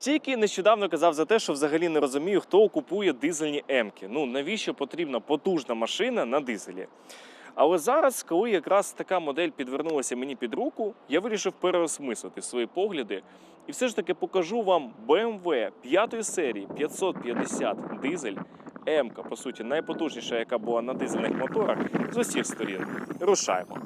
Тільки нещодавно казав за те, що взагалі не розумію, хто купує дизельні М-ки. Ну навіщо потрібна потужна машина на дизелі? Але зараз, коли якраз така модель підвернулася мені під руку, я вирішив переосмислити свої погляди і все ж таки покажу вам BMW 5 серії 550 дизель. М-ка, по суті, найпотужніша, яка була на дизельних моторах з усіх сторін. Рушаємо.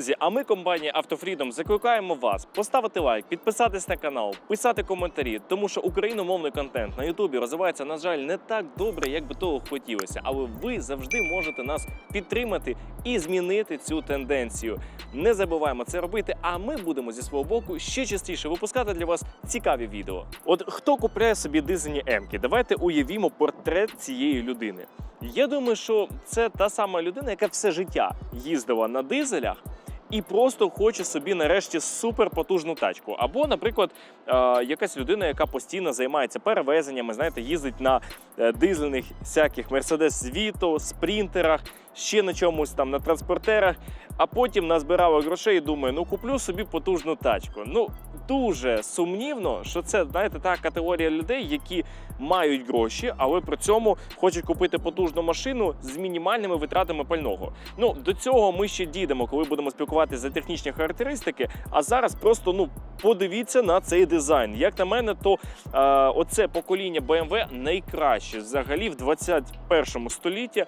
Друзі, а ми, компанія Автофрідом, закликаємо вас поставити лайк, підписатись на канал, писати коментарі, тому що україномовний контент на Ютубі розвивається, на жаль, не так добре, як би того хотілося. Але ви завжди можете нас підтримати і змінити цю тенденцію. Не забуваємо це робити. А ми будемо зі свого боку ще частіше випускати для вас цікаві відео. От хто купляє собі дизельні М-ки? Давайте уявімо портрет цієї людини. Я думаю, що це та сама людина, яка все життя їздила на дизелях і просто хоче собі нарешті суперпотужну тачку. Або, наприклад, е, якась людина, яка постійно займається перевезеннями, знаєте, їздить на е, дизельних всяких Mercedes Vito, спринтерах, ще на чомусь там на транспортерах. А потім назбирала грошей і думає, ну куплю собі потужну тачку. Ну дуже сумнівно, що це знаєте та категорія людей, які мають гроші, але при цьому хочуть купити потужну машину з мінімальними витратами пального. Ну до цього ми ще дійдемо, коли будемо спілкуватися за технічні характеристики. А зараз просто ну подивіться на цей дизайн. Як на мене, то е, оце покоління BMW найкраще взагалі в 21 столітті.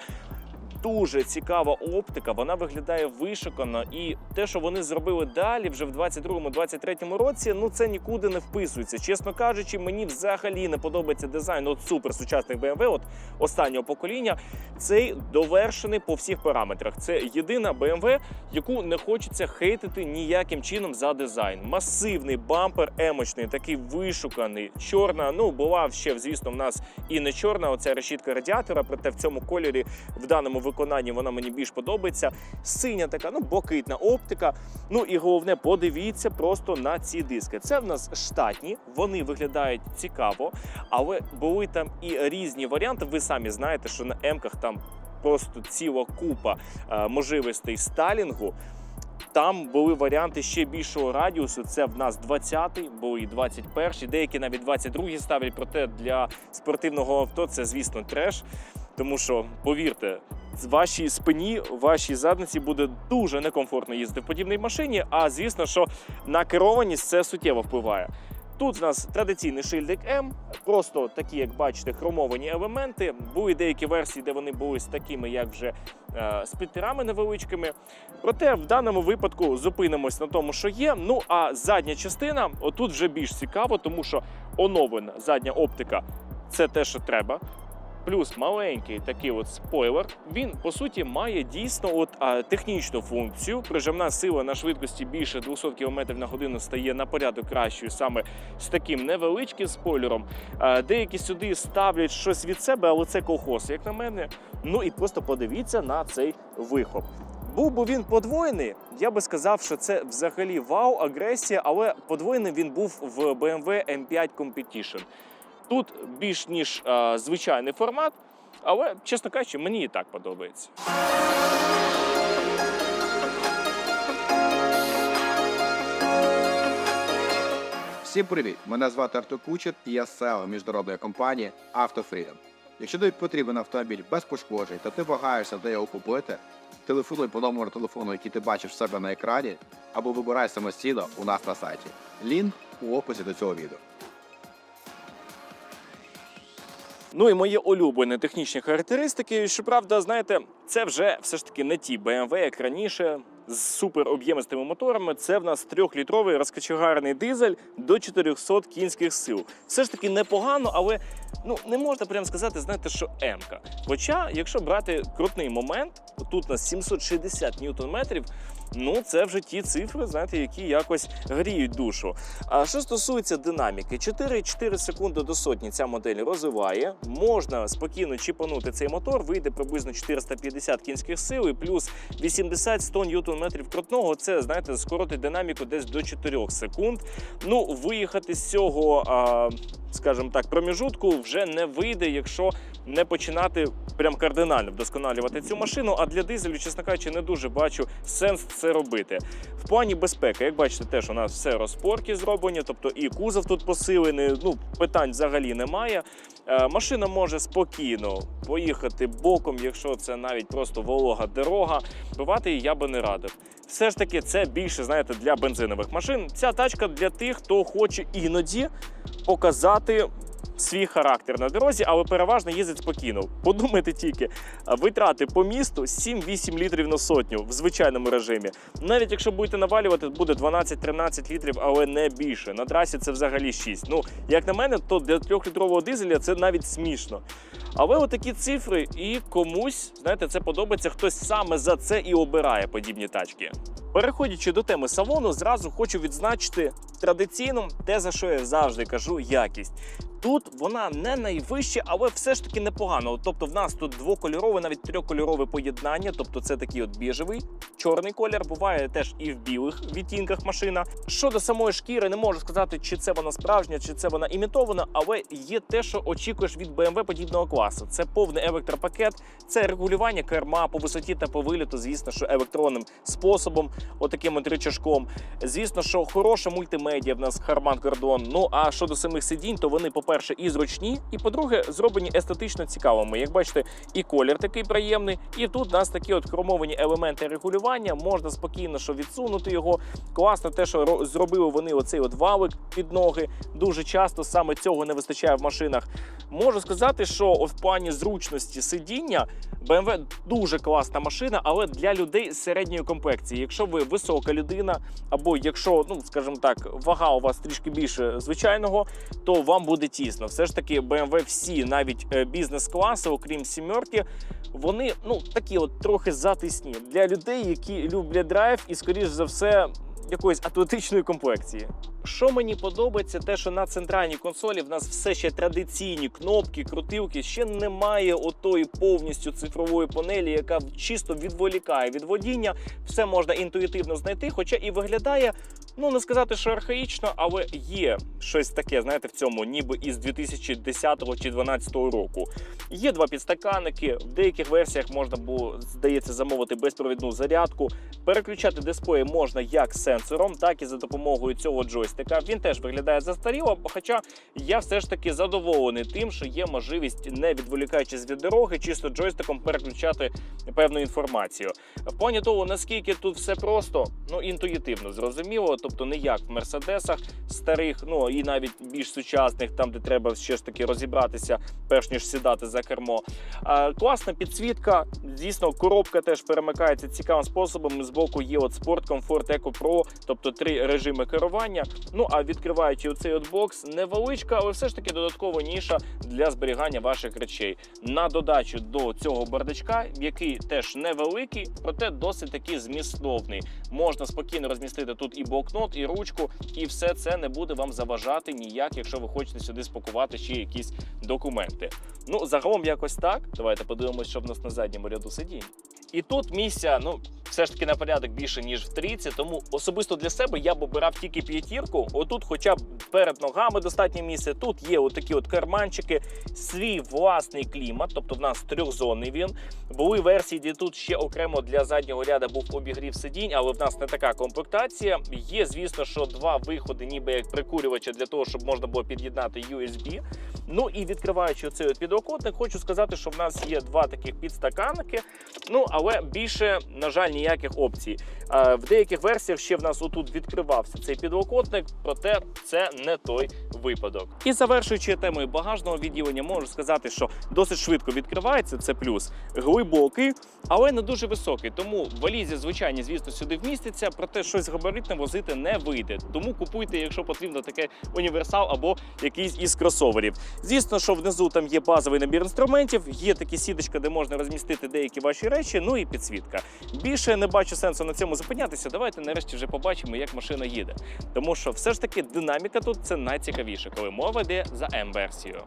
Дуже цікава оптика, вона виглядає вишукано, і те, що вони зробили далі, вже в 22-23 році, ну це нікуди не вписується. Чесно кажучи, мені взагалі не подобається дизайн от супер сучасних BMW, от останнього покоління. Цей довершений по всіх параметрах. Це єдина BMW, яку не хочеться хейтити ніяким чином за дизайн. Масивний бампер, емочний, такий вишуканий, чорна. Ну була ще, звісно, в нас і не чорна. Оця решітка радіатора, проте в цьому кольорі в даному виконанні вона мені більш подобається. Синя така, ну блакитна оптика. Ну і головне, подивіться просто на ці диски. Це в нас штатні, вони виглядають цікаво, але були там і різні варіанти. Ви самі знаєте, що на М-ках там просто ціла купа е, можливостей сталінгу. Там були варіанти ще більшого радіусу. Це в нас 20-й, були і 21-й, деякі навіть 22-й ставлять. Проте для спортивного авто це, звісно, треш. Тому що, повірте, з вашій спині, вашій задниці буде дуже некомфортно їздити в подібній машині. А звісно, що на керованість це суттєво впливає. Тут в нас традиційний шильдик М, просто такі, як бачите, хромовані елементи. Були деякі версії, де вони були з такими, як вже е, спідтерами невеличкими. Проте в даному випадку зупинимось на тому, що є. Ну а задня частина, отут вже більш цікаво, тому що оновлена задня оптика це те, що треба. Плюс маленький такий от спойлер. Він по суті має дійсно от а, технічну функцію. Прижимна сила на швидкості більше 200 км на годину стає на порядок кращою саме з таким невеличким спойлером. А, деякі сюди ставлять щось від себе, але це колхоз, як на мене. Ну і просто подивіться на цей вихоп. Був би він подвоєний, я би сказав, що це взагалі вау, агресія, але подвоєний він був в BMW M5 Competition. Тут більш ніж е, звичайний формат, але, чесно кажучи, мені і так подобається. Всім привіт! Мене звати Артур Кучер і я SEO міжнародної компанії AutoFreedom. Якщо тобі потрібен автомобіль без пошкоджень та ти вагаєшся, де його купити, телефонуй по номеру телефону, який ти бачиш в себе на екрані, або вибирай самостійно у нас на сайті. Лінк у описі до цього відео. Ну і мої улюблені технічні характеристики. Щоправда, знаєте, це вже все ж таки не ті BMW, як раніше. З супер об'ємистими моторами це в нас трьохлітровий розкачегарний дизель до 400 кінських сил. Все ж таки непогано, але ну не можна прям сказати, знаєте, що М-ка. Хоча, якщо брати крутний момент, тут у нас 760 ньютон-метрів, ну це вже ті цифри, знаєте, які якось гріють душу. А що стосується динаміки, 4,4 секунди до сотні ця модель розвиває. Можна спокійно чіпанути цей мотор, вийде приблизно 450 кінських сил і плюс 80-100 ньютон-метрів крутного. Це знаєте, скоротить динаміку десь до 4 секунд. Ну, виїхати з цього, а, скажімо так, проміжутку вже не вийде, якщо не починати прям кардинально вдосконалювати цю машину. А для дизелю, чесно кажучи, не дуже бачу сенс це робити. В плані безпеки, як бачите, теж у нас все розпорки зроблені, тобто і кузов тут посилений. Ну питань взагалі немає. Е, Машина може спокійно поїхати боком, якщо це навіть просто волога дорога. Бивати її я би не радив. Все ж таки, це більше знаєте для бензинових машин. Ця тачка для тих, хто хоче іноді показати. Свій характер на дорозі, але переважно їздить спокійно. Подумайте тільки, витрати по місту 7-8 літрів на сотню в звичайному режимі. Навіть якщо будете навалювати, буде 12-13 літрів, але не більше. На трасі це взагалі 6. Ну, як на мене, то для 3-літрового дизеля це навіть смішно. Але отакі цифри, і комусь, знаєте, це подобається. Хтось саме за це і обирає подібні тачки. Переходячи до теми салону, зразу хочу відзначити традиційно те, за що я завжди кажу, якість. Тут вона не найвища, але все ж таки непогано. Тобто, в нас тут двокольорове, навіть трьохкольорове поєднання. Тобто, це такий от біжевий, чорний колір. Буває теж і в білих відтінках машина. Щодо самої шкіри, не можу сказати, чи це вона справжня, чи це вона імітована, але є те, що очікуєш від BMW подібного класу. Це повний електропакет, це регулювання керма по висоті та по виліту. Звісно, що електронним способом, отаким от рычажком. Звісно, що хороша мультимедіа в нас Harman Kardon. Ну а щодо самих сидінь, то вони, по-перше, і зручні, і по-друге, зроблені естетично цікавими. Як бачите, і колір такий приємний, і тут у нас такі от хромовані елементи регулювання. Можна спокійно що відсунути його. Класно, те, що зробили вони оцей от валик під ноги. Дуже часто саме цього не вистачає в машинах. Можу сказати, що в плані зручності сидіння BMW дуже класна машина, але для людей середньої комплекції. Якщо ви висока людина, або якщо, ну скажімо так, вага у вас трішки більше звичайного, то вам буде тісно. Все ж таки, BMW всі, навіть е, бізнес-класи, окрім сімерки, вони ну такі от трохи затисні для людей, які люблять драйв і, скоріш за все, якоїсь атлетичної комплекції. Що мені подобається, те, що на центральній консолі в нас все ще традиційні кнопки, крутилки, ще немає отої повністю цифрової панелі, яка чисто відволікає від водіння. Все можна інтуїтивно знайти, хоча і виглядає, ну не сказати, що архаїчно, але є щось таке, знаєте, в цьому, ніби із 2010 чи 2012 року. Є два підстаканники. В деяких версіях можна було, здається, замовити безпровідну зарядку. Переключати дисплеї можна як сенсором, так і за допомогою цього джойстика. Він теж виглядає застаріло, хоча я все ж таки задоволений тим, що є можливість, не відволікаючись від дороги, чисто джойстиком переключати певну інформацію. В плані того, наскільки тут все просто, ну інтуїтивно зрозуміло, тобто не як в мерседесах старих, ну і навіть більш сучасних, там де треба ще ж таки розібратися, перш ніж сідати за кермо. А, класна підсвітка. Звісно, коробка теж перемикається цікавим способом. Збоку є от Sport Comfort Eco Pro, тобто три режими керування. Ну а відкриваючи оцей от бокс, невеличка, але все ж таки додаткова ніша для зберігання ваших речей. На додачу до цього бардачка, який теж невеликий, проте досить таки змістовний. Можна спокійно розмістити тут і блокнот, і ручку, і все це не буде вам заважати ніяк, якщо ви хочете сюди спакувати ще якісь документи. Ну, загалом якось так. Давайте подивимося, що в нас на задньому ряду сидінь. І тут місця, ну, все ж таки на порядок більше, ніж в трійці, тому особисто для себе я б обирав тільки п'ятірку. Отут, хоча б перед ногами достатньо місця. Тут є отакі от карманчики, свій власний клімат, тобто в нас трьохзонний він. Були версії, де тут ще окремо для заднього ряду був обігрів сидінь, але в нас не така комплектація. Є, звісно, що два виходи, ніби як прикурювача для того, щоб можна було під'єднати USB. Ну і відкриваючи цей от хочу сказати, що в нас є два таких підстаканники. Ну але більше, на жаль, ніяких опцій. В деяких версіях ще в нас отут відкривався цей підлокотник, проте це не той випадок. І завершуючи темою багажного відділення, можу сказати, що досить швидко відкривається. Це плюс глибокий, але не дуже високий. Тому валізі, звичайні, звісно, сюди вміститься, проте щось габаритне возити не вийде. Тому купуйте, якщо потрібно, таке універсал або якийсь із кросоверів. Звісно, що внизу там є базовий набір інструментів, є такі сіточка, де можна розмістити деякі ваші речі, ну і підсвітка. Більше не бачу сенсу на цьому зупинятися. Давайте нарешті вже побачимо, як машина їде. Тому що все ж таки динаміка тут це найцікавіше, коли мова йде за М-версію.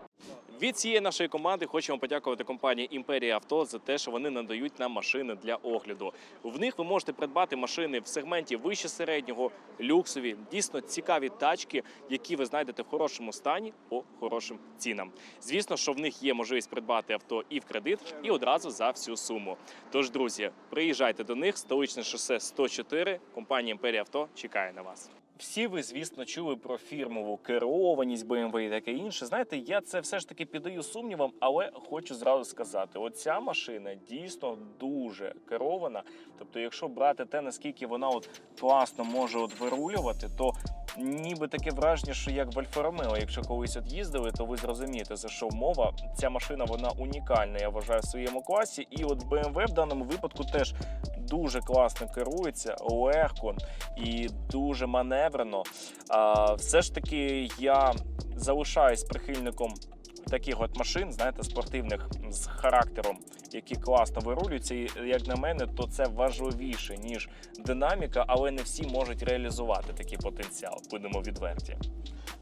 Від цієї нашої команди хочемо подякувати компанії Імперія Авто за те, що вони надають нам машини для огляду. В них ви можете придбати машини в сегменті вище середнього, люксові, дійсно цікаві тачки, які ви знайдете в хорошому стані по хорошим цінам. Звісно, що в них є можливість придбати авто і в кредит, і одразу за всю суму. Тож, друзі, приїжджайте до них, столичне шосе 104, компанія Імперія Авто чекає на вас. Всі ви, звісно, чули про фірмову керованість BMW і таке інше. Знаєте, я це все ж таки піддаю сумнівам, але хочу зразу сказати: оця машина дійсно дуже керована. Тобто, якщо брати те, наскільки вона от класно може от вирулювати, то ніби таке враження, що як в Альфа Ромео, якщо колись от їздили, то ви зрозумієте, за що мова. Ця машина вона унікальна, я вважаю, в своєму класі. І от BMW в даному випадку теж дуже класно керується, легко і дуже маневрено. Все ж таки я залишаюсь прихильником таких от машин, знаєте, спортивних з характером, які класно вирулюються. І як на мене, то це важливіше ніж динаміка, але не всі можуть реалізувати такий потенціал. Будемо відверті.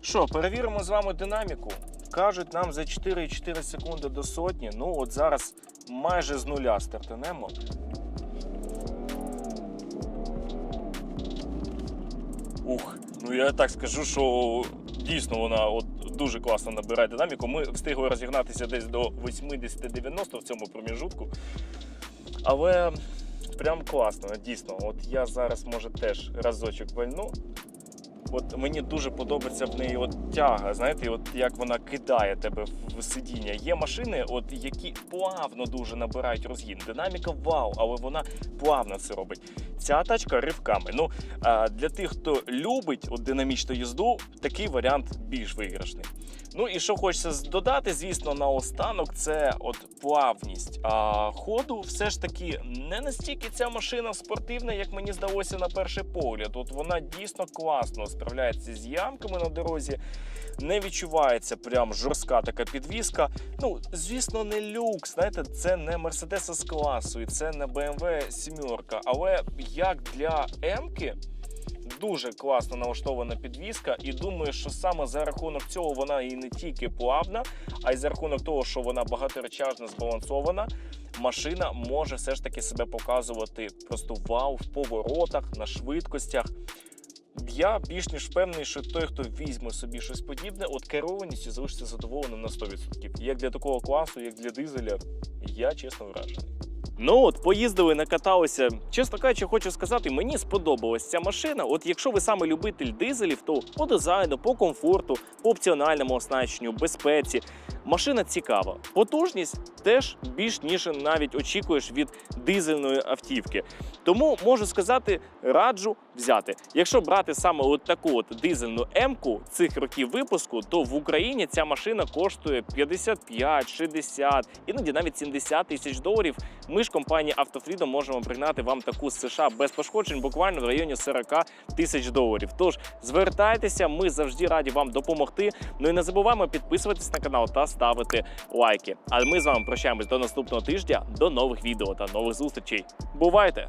Що, перевіримо з вами динаміку. Кажуть, нам за 4,4 секунди до сотні. Ну от зараз майже з нуля стартанемо. Ух, ну я так скажу, що дійсно вона от дуже класно набирає динаміку. Ми встигли розігнатися десь до 80-90 в цьому проміжутку. Але прям класно, дійсно. От я зараз, може, теж разочок вальну. От мені дуже подобається в неї от тяга, знаєте, от як вона кидає тебе в сидіння. Є машини, от які плавно дуже набирають розгін. Динаміка вау, але вона плавно це робить. Ця тачка ривками. Ну для тих, хто любить от динамічну їзду, такий варіант більш виграшний. Ну і що хочеться додати, звісно, наостанок, це от плавність а, ходу. Все ж таки не настільки ця машина спортивна, як мені здалося на перший погляд. От вона дійсно класно справляється з ямками на дорозі. Не відчувається прям жорстка така підвіска. Ну, звісно, не люкс. Знаєте, це не Mercedes з класу, і це не BMW 7. Але як для М-ки, дуже класно налаштована підвіска, і думаю, що саме за рахунок цього вона і не тільки плавна, а й за рахунок того, що вона багаторечажна, збалансована. Машина може все ж таки себе показувати просто вау в поворотах, на швидкостях. Я більш ніж впевнений, що той, хто візьме собі щось подібне, от керованістю залишиться задоволеним на 100%. Як для такого класу, як для дизеля, я чесно вражений. Ну от поїздили, накаталися. Чесно кажучи, хочу сказати, мені сподобалась ця машина. От якщо ви саме любитель дизелів, то по дизайну, по комфорту, по опціональному оснащенню, безпеці. Машина цікава. Потужність теж більш ніж навіть очікуєш від дизельної автівки. Тому можу сказати, раджу взяти. Якщо брати саме от таку от дизельну М-ку цих років випуску, то в Україні ця машина коштує 55, 60, іноді навіть 70 тисяч доларів. Ми ж компанія Автофрідом можемо пригнати вам таку з США без пошкоджень, буквально в районі 40 тисяч доларів. Тож звертайтеся, ми завжди раді вам допомогти. Ну і не забуваємо підписуватись на канал та ставити лайки. А ми з вами прощаємось до наступного тижня, до нових відео та нових зустрічей. Бувайте!